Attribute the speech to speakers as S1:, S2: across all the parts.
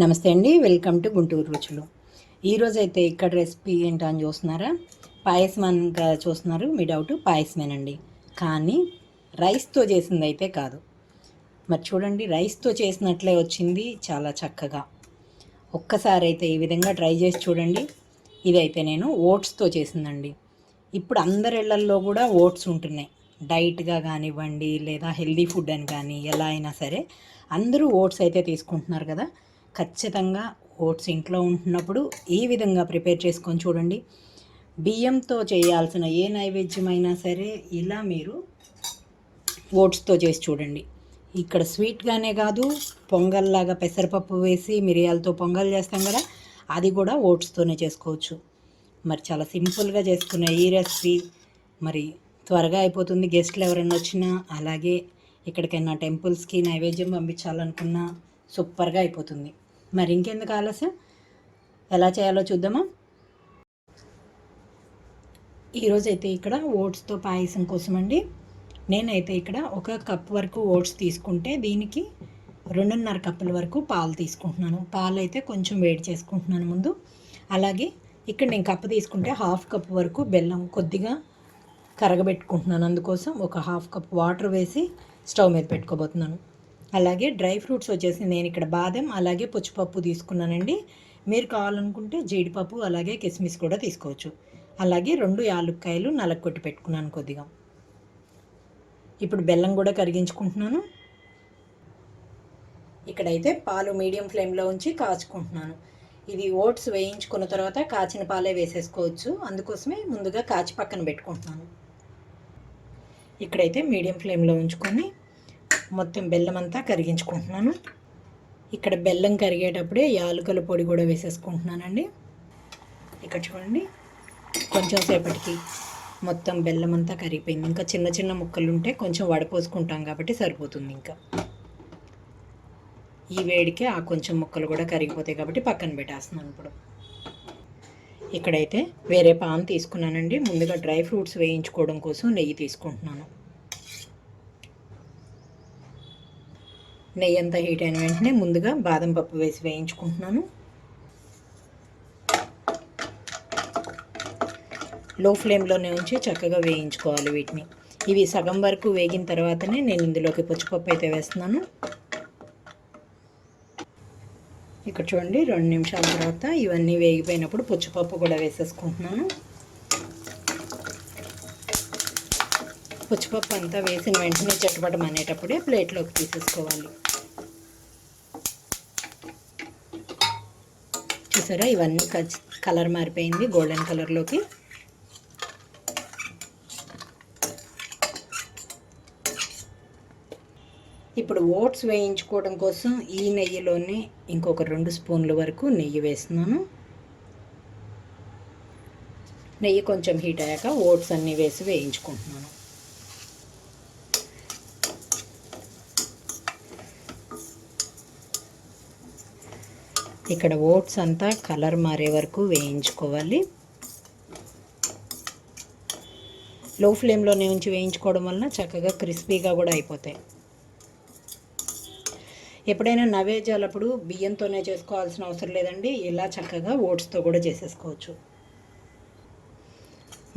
S1: నమస్తే అండి welcome to Guntur రుచులు. ఈరోజు అయితే ఇక్కడ రెసిపీ ఏంటో అని చూస్తున్నారా? పాయసం అనగా చూస్తున్నారు మీ డౌట్ పాయసమేనండి. కానీ రైస్తో చేసింది అయితే కాదు. మరి చూడండి రైస్తో చేసినట్లే వచ్చింది చాలా చక్కగా. ఒక్కసారి అయితే ఈ విధంగా ట్రై చేసి చూడండి. ఇదైతే నేను ఓట్స్తో చేసిందండి. ఇప్పుడు అందరి ఇళ్ళల్లో కూడా ఓట్స్ ఉంటున్నాయి. డైట్గా కానివ్వండి లేదా హెల్దీ ఫుడ్ అని కానీ ఎలా అయినా సరే అందరూ ఓట్స్ అయితే తీసుకుంటున్నారు కదా. ఖచ్చితంగా ఓట్స్ ఇంట్లో ఉంటున్నప్పుడు ఈ విధంగా ప్రిపేర్ చేసుకొని చూడండి. బియ్యంతో చేయాల్సిన ఏ నైవేద్యమైనా సరే ఇలా మీరు ఓట్స్తో చేసి చూడండి. ఇక్కడ స్వీట్గానే కాదు పొంగల్లాగా పెసరపప్పు వేసి మిరియాలతో పొంగల్ చేస్తాం కదా అది కూడా ఓట్స్తోనే చేసుకోవచ్చు. మరి చాలా సింపుల్గా చేసుకున్న ఈ రెసిపీ. మరి త్వరగా అయిపోతుంది గెస్ట్లు ఎవరైనా వచ్చినా అలాగే ఎక్కడికైనా టెంపుల్స్కి నైవేద్యం పంపించాలనుకున్నా సూపర్గా అయిపోతుంది. మరి ఇంకెందుకు ఆలస్యం? ఎలా చేయాలో చూద్దామా? ఈరోజు అయితే ఇక్కడ ఓట్స్తో పాయసం కోసం అండి నేనైతే ఇక్కడ ఒక కప్ వరకు ఓట్స్ తీసుకుంటే దీనికి రెండున్నర కప్పుల వరకు పాలు తీసుకుంటున్నాను. పాలు అయితే కొంచెం వేడి చేసుకుంటున్నాను ముందు. అలాగే ఇక్కడ నేను కప్పు తీసుకుంటే హాఫ్ కప్ వరకు బెల్లం కొద్దిగా కరగబెట్టుకుంటున్నాను. అందుకోసం ఒక హాఫ్ కప్ వాటర్ వేసి స్టవ్ మీద పెట్టుకోబోతున్నాను. అలాగే డ్రై ఫ్రూట్స్ వచ్చేసి నేను ఇక్కడ బాదం అలాగే పుచ్చిపప్పు తీసుకున్నానండి. మీరు కావాలనుకుంటే జీడిపప్పు అలాగే కిస్మిస్ కూడా తీసుకోవచ్చు. అలాగే రెండు యాలుక్కాయలు నలగొట్టి పెట్టుకున్నాను కొద్దిగా. ఇప్పుడు బెల్లం కూడా కరిగించుకుంటున్నాను. ఇక్కడైతే పాలు మీడియం ఫ్లేమ్లో ఉంచి కాచుకుంటున్నాను. ఇది ఓట్స్ వేయించుకున్న తర్వాత కాచిన పాలే వేసేసుకోవచ్చు. అందుకోసమే ముందుగా కాచి పక్కన పెట్టుకుంటున్నాను. ఇక్కడైతే మీడియం ఫ్లేమ్లో ఉంచుకొని మొత్తం బెల్లం అంతా కరిగించుకుంటున్నాను. ఇక్కడ బెల్లం కరిగేటప్పుడే యాలకుల పొడి కూడా వేసేసుకుంటున్నానండి. ఇక్కడ చూడండి కొంచెం సేపటికి మొత్తం బెల్లం అంతా కరిగిపోయింది. ఇంకా చిన్న చిన్న ముక్కలు ఉంటే కొంచెం వడపోసుకుంటాం కాబట్టి సరిపోతుంది ఇంకా. ఈ వేడికే ఆ కొంచెం ముక్కలు కూడా కరిగిపోతాయి కాబట్టి పక్కన పెట్టేస్తున్నాను ఇప్పుడు. ఇక్కడైతే వేరే పాన్ తీసుకున్నానండి. ముందుగా డ్రై ఫ్రూట్స్ వేయించుకోవడం కోసం నెయ్యి తీసుకుంటున్నాను. నెయ్యి అంతా హీట్ అయిన వెంటనే ముందుగా బాదం పప్పు వేసి వేయించుకుంటున్నాను. లో ఫ్లేమ్లోనే ఉంచి చక్కగా వేయించుకోవాలి వీటిని. ఇవి సగం వరకు వేగిన తర్వాతనే నేను ఇందులోకి పుచ్చిపప్పు అయితే వేస్తున్నాను. ఇక్కడ చూడండి రెండు నిమిషాల తర్వాత ఇవన్నీ వేగిపోయినప్పుడు పుచ్చిపప్పు కూడా వేసేసుకుంటున్నాను. పుచ్చిపప్పు అంతా వేసిన వెంటనే చట్టుపటం అనేటప్పుడే ప్లేట్లోకి తీసేసుకోవాలి. చూసారా? ఇవన్నీ కలర్ మారిపోయింది గోల్డెన్ కలర్లోకి ఇప్పుడు ఓట్స్ వేయించుకోవడం కోసం ఈ నెయ్యిలోనే ఇంకొక రెండు స్పూన్ల వరకు నెయ్యి వేస్తున్నాను. నెయ్యి కొంచెం హీట్ అయ్యాక ఓట్స్ అన్నీ వేసి వేయించుకుంటున్నాను. ఇక్కడ ఓట్స్ అంతా కలర్ మారే వరకు వేయించుకోవాలి. లో ఫ్లేమ్లోనే ఉంచి వేయించుకోవడం వలన చక్కగా క్రిస్పీగా కూడా అయిపోతాయి. ఎప్పుడైనా నవేజాలప్పుడు బియ్యంతోనే చేసుకోవాల్సిన అవసరం లేదండి. ఇలా చక్కగా ఓట్స్తో కూడా చేసేసుకోవచ్చు.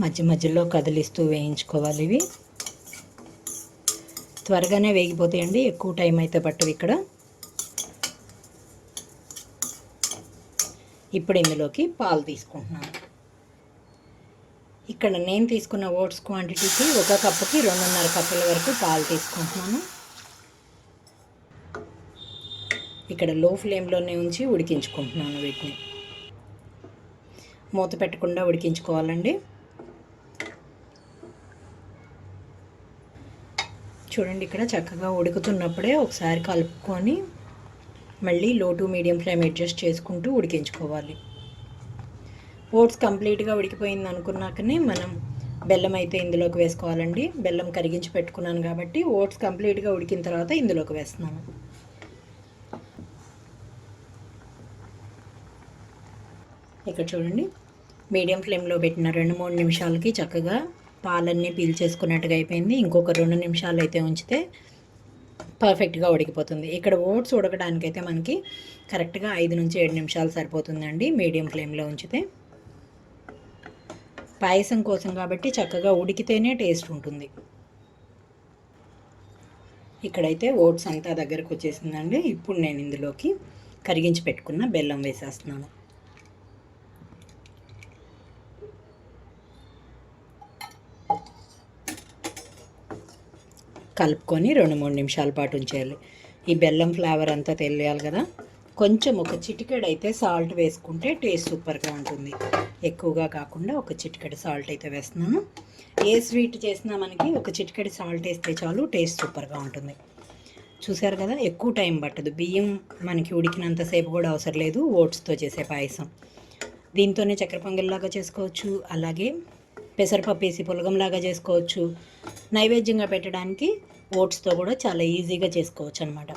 S1: మధ్య మధ్యలో కదిలిస్తూ వేయించుకోవాలి ఇవి. త్వరగానే వేగిపోతాయండి. ఎక్కువ టైం అయితే పట్టవు ఇక్కడ. ఇప్పుడు ఇందులోకి పాలు తీసుకుంటున్నాను. ఇక్కడ నేను తీసుకున్న ఓట్స్ క్వాంటిటీకి ఒక కప్పుకి రెండున్నర కప్పుల వరకు పాలు తీసుకుంటున్నాను. ఇక్కడ లో ఫ్లేమ్లోనే ఉంచి ఉడికించుకుంటున్నాను వీటిని. మూత పెట్టకుండా ఉడికించుకోవాలండి. చూడండి ఇక్కడ చక్కగా ఉడుకుతున్నప్పుడే ఒకసారి కలుపుకొని మళ్ళీ లో టు మీడియం ఫ్లేమ్ అడ్జస్ట్ చేసుకుంటూ ఉడికించుకోవాలి. ఓట్స్ కంప్లీట్గా ఉడికిపోయింది అనుకున్నాకనే మనం బెల్లం అయితే ఇందులోకి వేసుకోవాలండి. బెల్లం కరిగించి పెట్టుకున్నాను కాబట్టి ఓట్స్ కంప్లీట్గా ఉడికిన తర్వాత ఇందులోకి వేస్తున్నాను. ఇక్కడ చూడండి మీడియం ఫ్లేమ్లో పెట్టిన రెండు మూడు నిమిషాలకి చక్కగా పాలన్నీ పీల్ చేసుకున్నట్టుగా అయిపోయింది. ఇంకొక రెండు నిమిషాలు అయితే ఉంచితే పర్ఫెక్ట్గా ఉడికిపోతుంది. ఇక్కడ ఓట్స్ ఉడకడానికైతే మనకి కరెక్ట్గా ఐదు నుంచి ఏడు నిమిషాలు సరిపోతుందండి మీడియం ఫ్లేమ్లో ఉంచితే. పాయసం కోసం కాబట్టి చక్కగా ఉడికితేనే టేస్ట్ ఉంటుంది. ఇక్కడైతే ఓట్స్ అంతా దగ్గరకు వచ్చేసిందండి. ఇప్పుడు నేను ఇందులోకి కరిగించి పెట్టుకున్న బెల్లం వేసేస్తున్నాను. కలుపుకొని రెండు మూడు నిమిషాల పాటు ఉంచేయాలి. ఈ బెల్లం ఫ్లేవర్ అంతా తెలియాలి కదా? కొంచెం ఒక చిటికెడు అయితే సాల్ట్ వేసుకుంటే టేస్ట్ సూపర్గా ఉంటుంది. ఎక్కువగా కాకుండా ఒక చిటికెడు సాల్ట్ అయితే వేస్తున్నాను. ఏ స్వీట్ చేసినా మనకి ఒక చిటికెడు సాల్ట్ వేస్తే చాలు టేస్ట్ సూపర్గా ఉంటుంది. చూసారు కదా? ఎక్కువ టైం పట్టదు. బియ్యం మనకి ఉడికినంతసేపు కూడా అవసరం లేదు. ఓట్స్తో చేసే పాయసం. దీంతోనే చక్కెర పొంగల్లాగా చేసుకోవచ్చు. అలాగే పెసరపప్పు వేసి పులగంలాగా చేసుకోవచ్చు. నైవేద్యంగా పెట్టడానికి ఓట్స్తో కూడా చాలా ఈజీగా చేసుకోవచ్చు అనమాట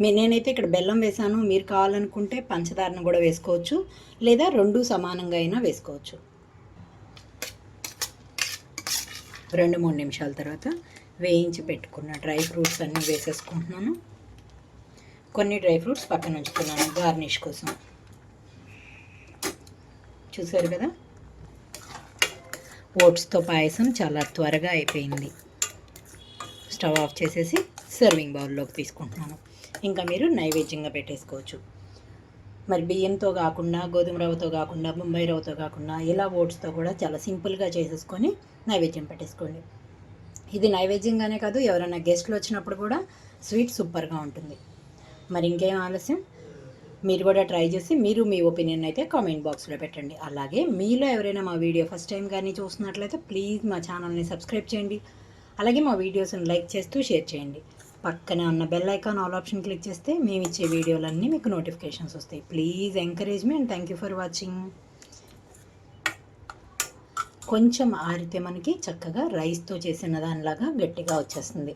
S1: మీ నేనైతే ఇక్కడ బెల్లం వేసాను. మీరు కావాలనుకుంటే పంచదారను కూడా వేసుకోవచ్చు. లేదా రెండు సమానంగా అయినా వేసుకోవచ్చు. రెండు మూడు నిమిషాల తర్వాత వేయించి పెట్టుకున్న డ్రై ఫ్రూట్స్ అన్నీ వేసేసుకుంటున్నాను. కొన్ని డ్రై ఫ్రూట్స్ పక్కన ఉంచుతున్నాను గార్నిష్ కోసం. చూసారు కదా? ఓట్స్తో పాయసం చాలా త్వరగా అయిపోయింది. స్టవ్ ఆఫ్ చేసేసి సర్వింగ్ బౌల్లోకి తీసుకుంటున్నాను. ఇంకా మీరు నైవేద్యంగా పెట్టేసుకోవచ్చు. మరి బియ్యంతో కాకుండా గోధుమ రవ్వతో కాకుండా బొంబాయి రవ్వతో కాకుండా ఇలా ఓట్స్తో కూడా చాలా సింపుల్గా చేసేసుకొని నైవేద్యం పెట్టేసుకోండి. ఇది నైవేద్యంగానే కాదు ఎవరైనా గెస్ట్లు వచ్చినప్పుడు కూడా స్వీట్ సూపర్గా ఉంటుంది. మరి ఇంకేం ఆలస్యం? మీరు కూడా ట్రై చేసి మీరు మీ ఒపీనియన్ అయితే కామెంట్ బాక్స్లో పెట్టండి. అలాగే మీలో ఎవరైనా మా వీడియో ఫస్ట్ టైం కానీ చూస్తున్నట్లయితే ప్లీజ్ మా ఛానల్ని సబ్స్క్రైబ్ చేయండి. అలాగే మా వీడియోస్ని లైక్ చేస్తూ షేర్ చేయండి. పక్కనే ఉన్న bell icon all option click చేస్తే మేము ఇచ్చే వీడియోలన్నీ మీకు నోటిఫికేషన్స్ వస్తాయి. Please encourage me and thank you for watching. కొంచెం ఆరితే మనకి చక్కగా రైస్తో చేసిన దానిలాగా గట్టిగా వచ్చేస్తుంది.